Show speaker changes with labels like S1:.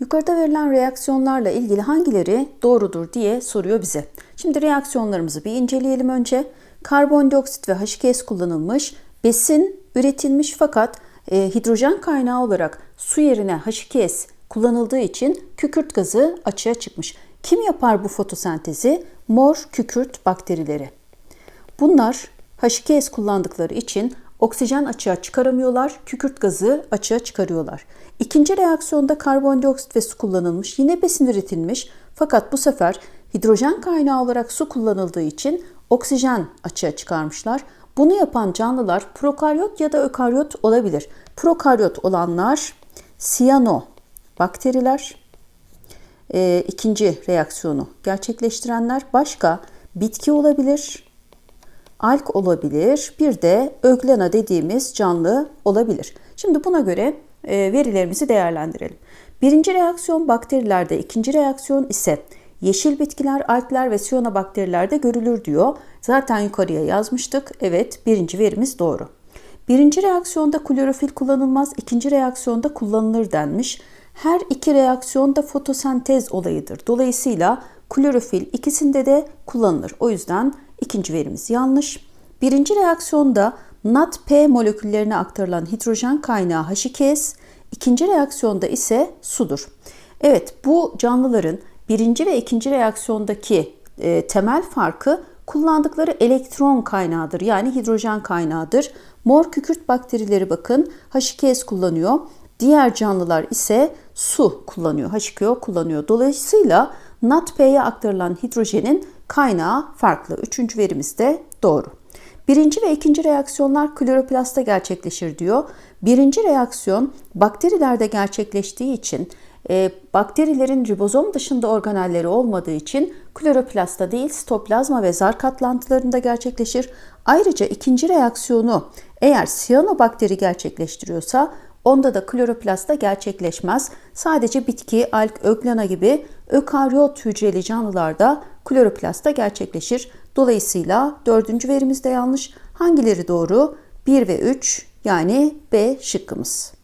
S1: Yukarıda verilen reaksiyonlarla ilgili hangileri doğrudur diye soruyor bize. Şimdi reaksiyonlarımızı bir inceleyelim önce. Karbondioksit ve H2S kullanılmış, besin üretilmiş fakat e, hidrojen kaynağı olarak su yerine H2S kullanıldığı için kükürt gazı açığa çıkmış. Kim yapar bu fotosentezi? Mor kükürt bakterileri. Bunlar H2S kullandıkları için oksijen açığa çıkaramıyorlar, kükürt gazı açığa çıkarıyorlar. İkinci reaksiyonda karbondioksit ve su kullanılmış, yine besin üretilmiş fakat bu sefer hidrojen kaynağı olarak su kullanıldığı için oksijen açığa çıkarmışlar. Bunu yapan canlılar prokaryot ya da ökaryot olabilir. Prokaryot olanlar siyano bakteriler, e, ikinci reaksiyonu gerçekleştirenler başka bitki olabilir, alk olabilir, bir de öglena dediğimiz canlı olabilir. Şimdi buna göre e, verilerimizi değerlendirelim. Birinci reaksiyon bakterilerde, ikinci reaksiyon ise yeşil bitkiler, alkler ve siyanobakterilerde görülür diyor. Zaten yukarıya yazmıştık. Evet, birinci verimiz doğru. Birinci reaksiyonda klorofil kullanılmaz, ikinci reaksiyonda kullanılır denmiş. Her iki reaksiyon da fotosentez olayıdır. Dolayısıyla klorofil ikisinde de kullanılır. O yüzden ikinci verimiz yanlış. Birinci reaksiyonda NADP moleküllerine aktarılan hidrojen kaynağı H2S, ikinci reaksiyonda ise sudur. Evet bu canlıların birinci ve ikinci reaksiyondaki e, temel farkı kullandıkları elektron kaynağıdır. Yani hidrojen kaynağıdır. Mor kükürt bakterileri bakın H2S kullanıyor. Diğer canlılar ise su kullanıyor, H2O kullanıyor. Dolayısıyla NADP'ye aktarılan hidrojenin kaynağı farklı. Üçüncü verimiz de doğru. Birinci ve ikinci reaksiyonlar kloroplastta gerçekleşir diyor. Birinci reaksiyon bakterilerde gerçekleştiği için e, bakterilerin ribozom dışında organelleri olmadığı için kloroplastta değil sitoplazma ve zar katlantılarında gerçekleşir. Ayrıca ikinci reaksiyonu eğer siyanobakteri gerçekleştiriyorsa onda da kloroplastta gerçekleşmez. Sadece bitki, alg, öglena gibi ökaryot hücreli canlılarda kloroplastta gerçekleşir. Dolayısıyla dördüncü verimiz de yanlış. Hangileri doğru? 1 ve 3 yani B şıkkımız.